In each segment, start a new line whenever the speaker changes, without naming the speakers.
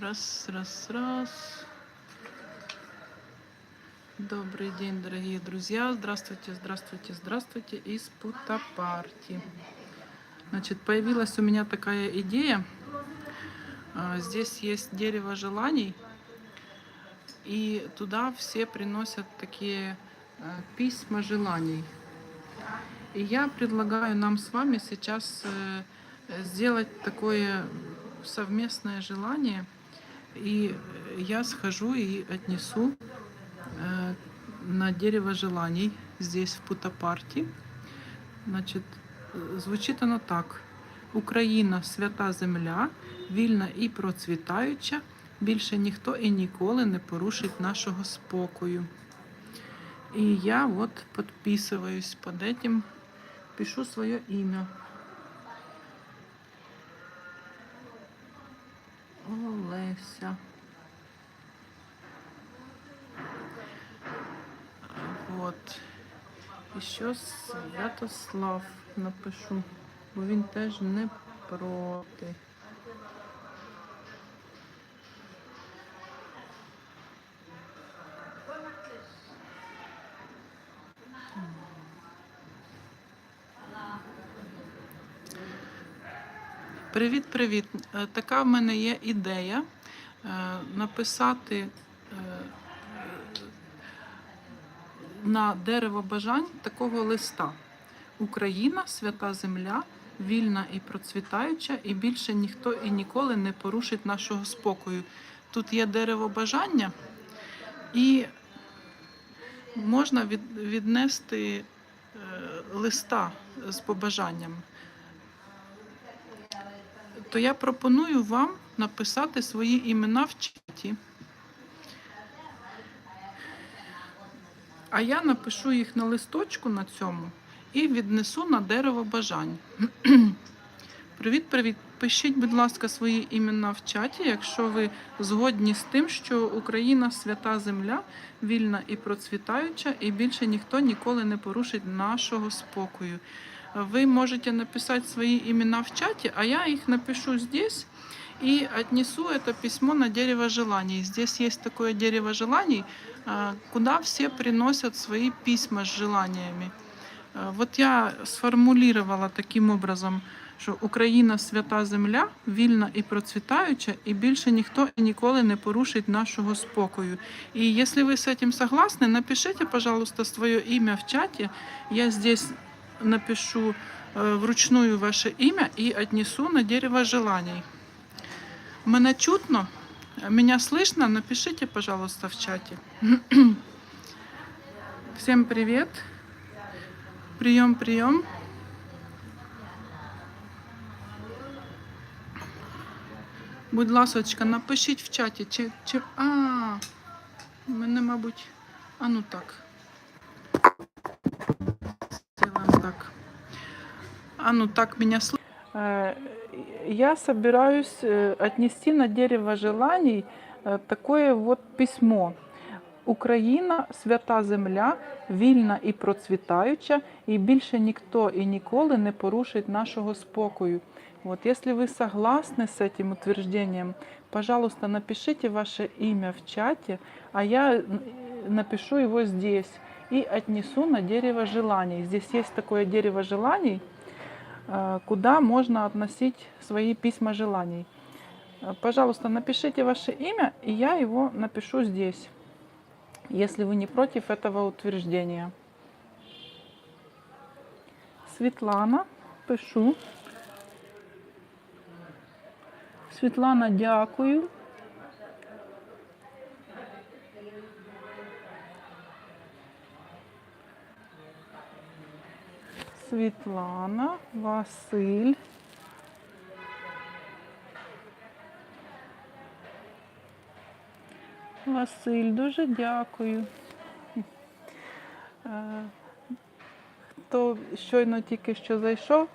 Раз, раз, раз. Добрый день, дорогие друзья. Здравствуйте, здравствуйте, здравствуйте из Путапарти. Значит, появилась у меня такая идея. А, Здесь есть дерево желаний, и туда все приносят такие э, письма желаний. И я предлагаю нам с вами сейчас э, сделать такое совместное желание. И я схожу и отнесу э, на дерево желаний здесь в Путапарті. Значить, е, звучить оно так: Україна свята земля, вільна і процвітаюча. Більше ніхто і ніколи не порушить нашого спокою. І я вот подписываюсь под этим, пишу свое имя. Олеся. Вот. І ще Святослав напишу, бо він теж не проти. Привіт, привіт. Е, Така в мене є ідея написати е, на дерево бажань такого листа. Україна, свята земля, вільна і процвітаюча, і більше ніхто і ніколи не порушить нашого спокою. Тут є дерево бажання, і можна віднести е, листа з побажанням. То я пропоную вам написати свої імена в чаті. А я напишу їх на листочку на цьому і віднесу на дерево бажань. Привіт-привіт! Пишіть, будь ласка, свої імена в чаті, якщо ви згодні з тим, що Україна свята земля, вільна і процвітаюча, і більше ніхто ніколи не порушить нашого спокою Вы можете написать свои имена в чате, а я их напишу здесь и отнесу это письмо на дерево желаний. Здесь есть такое дерево желаний, а, куда все приносят свои письма с желаниями. А, Вот я сформулировала таким образом, що Україна свята земля, вільна і процвітаюча, і більше ніхто і ніколи не порушить нашого спокою. І якщо ви з цим согласны, напишите, пожалуйста, своє ім'я в чаті. Я здесь напишу вручную ваше имя и отнесу на дерево желаний. Меня чутно? Меня слышно? Напишите, пожалуйста, в чате. Всем привет. Прием, прием. Будь ласочка, напишіть в чаті, чи, чи... А, мене, мабуть, а ну так. А ну так меня слышно. Я собираюсь э, отнести на дерево желаний э, такое вот письмо. Україна, свята земля, вільна і процвітаюча, і більше ніхто і ніколи не порушить нашого спокою. Вот, если вы согласны с этим утверждением, пожалуйста, напишите ваше имя в чате, а я н- напишу его здесь и отнесу на дерево желаний. Здесь есть такое дерево желаний, э, куда можно относить свои письма желаний. Э, Пожалуйста, напишите ваше имя, и я его напишу здесь, если вы не против этого утверждения. Светлана, пишу. Світлана, дякую. Світлана, Василь. Василь, дуже дякую. Е, Хто щойно тільки що зайшов,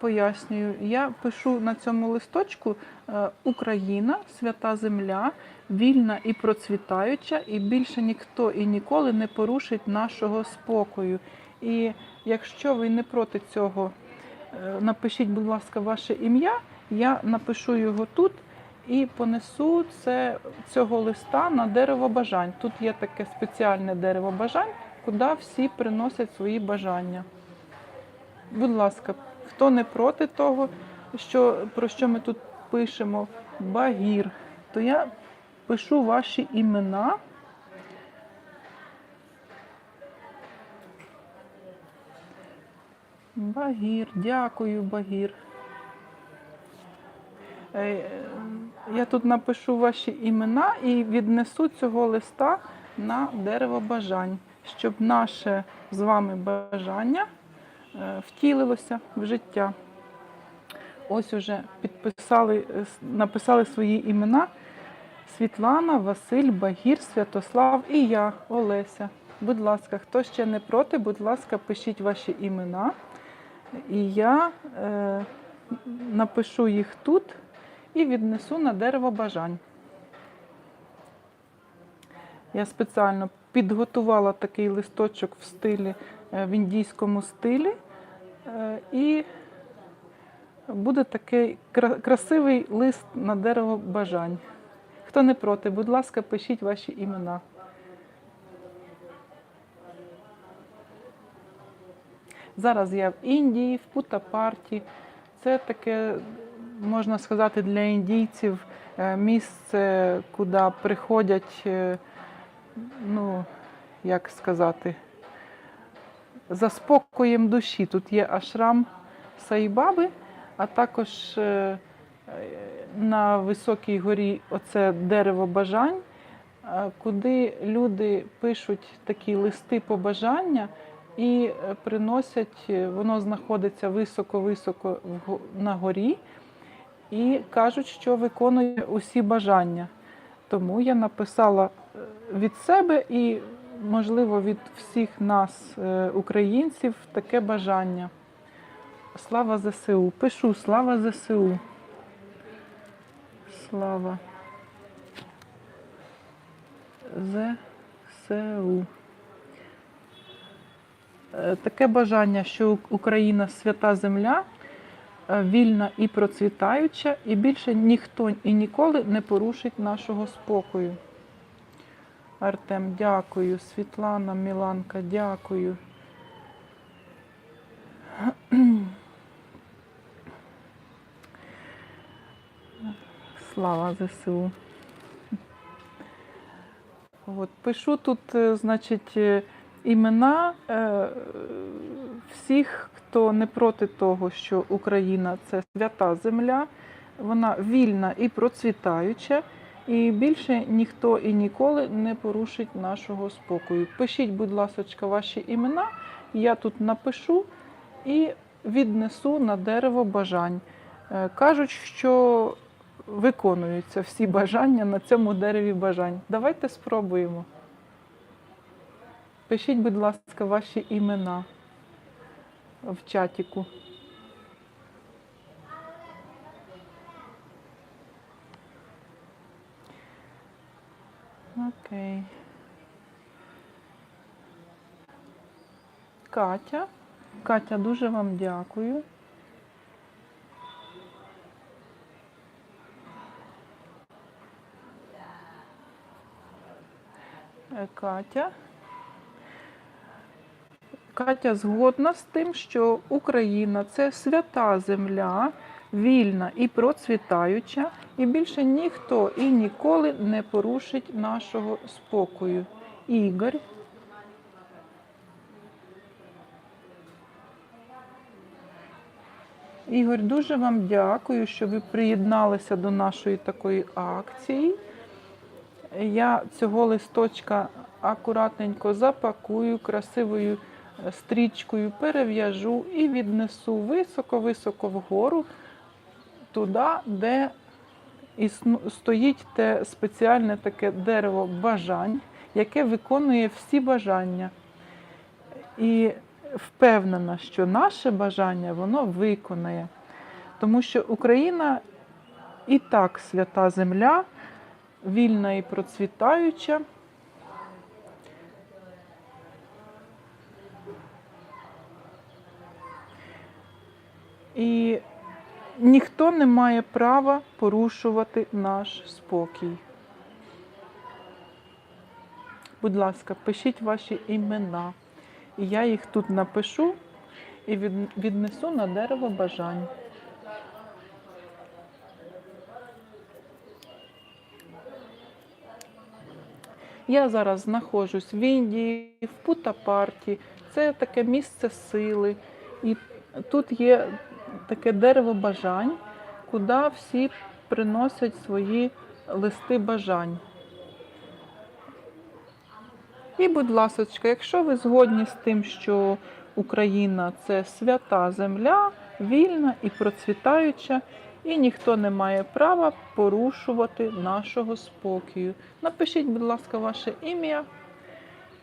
пояснюю. Я пишу на цьому листочку е, Україна, свята земля, вільна і процвітаюча, і більше ніхто і ніколи не порушить нашого спокою. І якщо ви не проти цього, е, напишіть, будь ласка, ваше ім'я, я напишу його тут і понесу це, цього листа на дерево бажань. Тут є таке спеціальне дерево бажань, куди всі приносять свої бажання. Будь ласка, хто не проти того, що, про що ми тут пишемо, багір, то я пишу ваші імена. Багір, дякую, Багір. Е, е, Я тут напишу ваші імена і віднесу цього листа на дерево бажань, щоб наше з вами бажання втілилося в життя. Ось уже підписали, е, написали свої імена Світлана, Василь, Багір, Святослав і я, Олеся. Будь ласка, хто ще не проти, будь ласка, пишіть ваші імена. І я е, напишу їх тут і віднесу на дерево бажань. Я спеціально підготувала такий листочок в стилі, е, в індійському стилі. Е, І буде такий красивий лист на дерево бажань. Хто не проти, будь ласка, пишіть ваші імена. Зараз я в Індії, в Путапарті. Це таке, можна сказати, для індійців е, місце, куди приходять, е, ну, як сказати, за спокоєм душі. Тут є ашрам Саїбаби, а також е, е, на високій горі оце дерево бажань, е, куди люди пишуть такі листи побажання і приносять, воно знаходиться високо-високо на горі, і кажуть, що виконує усі бажання. Тому я написала від себе і, можливо, від всіх нас, е, українців, таке бажання. Слава ЗСУ. Пишу слава ЗСУ. Слава ЗСУ. Е, Таке бажання, що Україна свята земля, е, вільна і процвітаюча, і більше ніхто і ніколи не порушить нашого спокою. Артем, дякую. Світлана, Міланка, дякую. Слава ЗСУ. От, пишу тут, е, значить, е, імена е, всіх, хто не проти того, що Україна це свята земля, вона вільна і процвітаюча, і більше ніхто і ніколи не порушить нашого спокою. Пишіть, будь ласка, ваші імена, я тут напишу і віднесу на дерево бажань. Е, Кажуть, що виконуються всі бажання на цьому дереві бажань. Давайте спробуємо. Пишіть, будь ласка, ваші імена в чатіку. Окей. Катя. Катя, дуже вам дякую. Е, Катя. Катя згодна з тим, що Україна це свята земля, вільна і процвітаюча, і більше ніхто і ніколи не порушить нашого спокою. Ігор. Ігор, дуже вам дякую, що ви приєдналися до нашої такої акції. Я цього листочка акуратненько запакую красивою е, стрічкою, перев'яжу і віднесу високо-високо вгору, туди, де існу- стоїть те спеціальне таке дерево бажань, яке виконує всі бажання. І впевнена, що наше бажання воно виконає. Тому що Україна і так свята земля, вільна і процвітаюча. І ніхто не має права порушувати наш спокій. Будь ласка, пишіть ваші імена. І я їх тут напишу і віднесу на дерево бажань. Я зараз знаходжусь в Індії, в Путапарті. Це таке місце сили. І тут є таке дерево бажань, куди всі приносять свої листи бажань. І, будь ласка, якщо ви згодні з тим, що Україна це свята земля, вільна і процвітаюча, і ніхто не має права порушувати нашого спокою. Напишіть, будь ласка, ваше ім'я.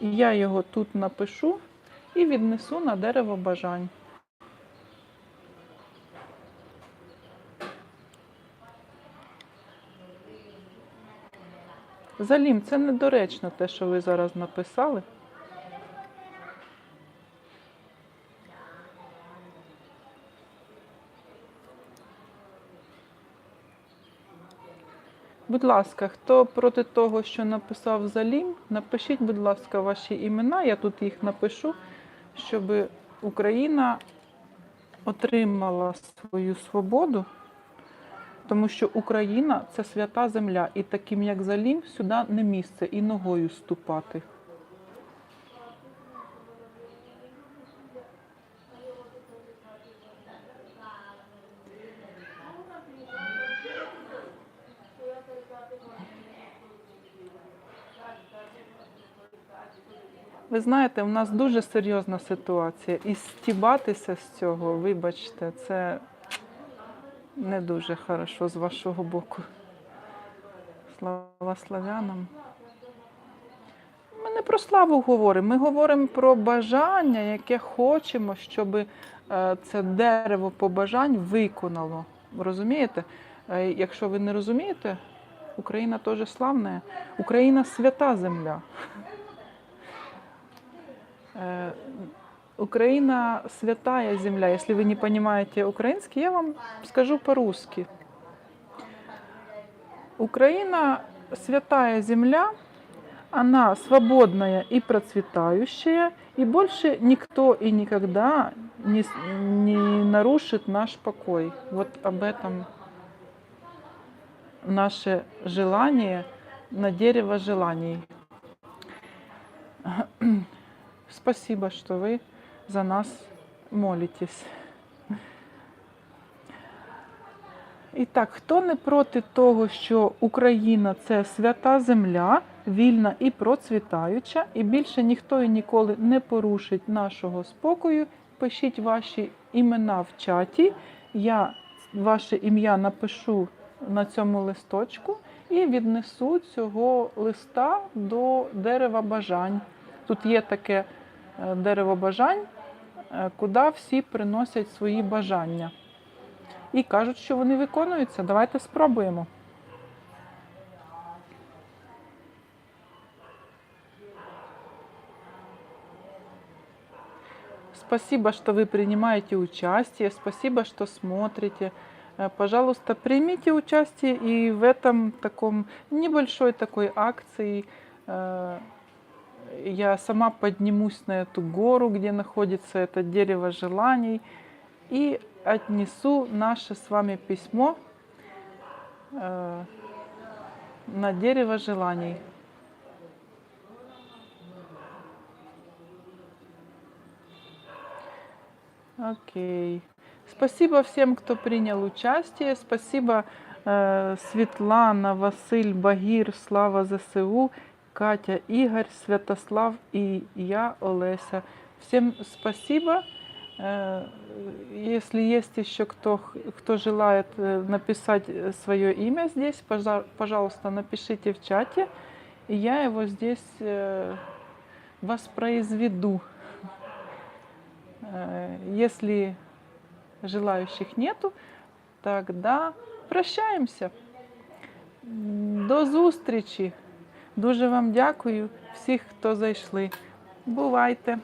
Я його тут напишу і віднесу на дерево бажань. Залім, це недоречно те, що ви зараз написали. Будь ласка, хто проти того, що написав Залім, напишіть, будь ласка, ваші імена. Я тут їх напишу, щоб Україна отримала свою свободу, тому що Україна це свята земля, і таким, як Залім, сюди не місце і ногою ступати. Ви знаєте, у нас дуже серйозна ситуація. І стібатися з цього, вибачте, це не дуже хорошо з вашого боку. Слава славянам. Ми не про славу говоримо, ми говоримо про бажання, яке хочемо, щоб е, це дерево побажань виконало. Розумієте? Е, Якщо ви не розумієте, Україна теж славна, Україна свята земля. Украина святая земля. Если вы не понимаете украинский, я вам скажу по-русски. Украина святая земля, она свободная и процветающая, и больше никто и никогда не, не нарушит наш покой. Вот об этом наше желание на дерево желаний. Спасибо, что вы за нас молитесь. І так, хто не проти того, що Україна це свята земля, вільна і процвітаюча, і більше ніхто і ніколи не порушить нашого спокою, пишіть ваші імена в чаті. Я ваше ім'я напишу на цьому листочку і віднесу цього листа до дерева бажань. Тут є таке е, дерево бажань, куди всі приносять свої бажання. І кажуть, що вони виконуються. Давайте спробуємо. Спасибо, что вы принимаете участие. Спасибо, что смотрите. Э, Пожалуйста, примите участие и в этом таком небольшой такой акции. я сама поднимусь на эту гору, где находится это дерево желаний, и отнесу наше с вами письмо э, на дерево желаний. Окей. Спасибо всем, кто принял участие. Спасибо э, Светлана, Василь, Багир, Слава ЗСУ, Катя, Игорь, Святослав и я, Олеся. Всем спасибо. Э, Если есть еще кто, кто желает э, написать свое имя здесь, пожа- пожалуйста, напишите в чате, и я его здесь э, воспроизведу. Э, Если желающих нету, тогда прощаємося. М, До зустрічі. Дуже вам дякую всіх, хто зайшли. Бувайте!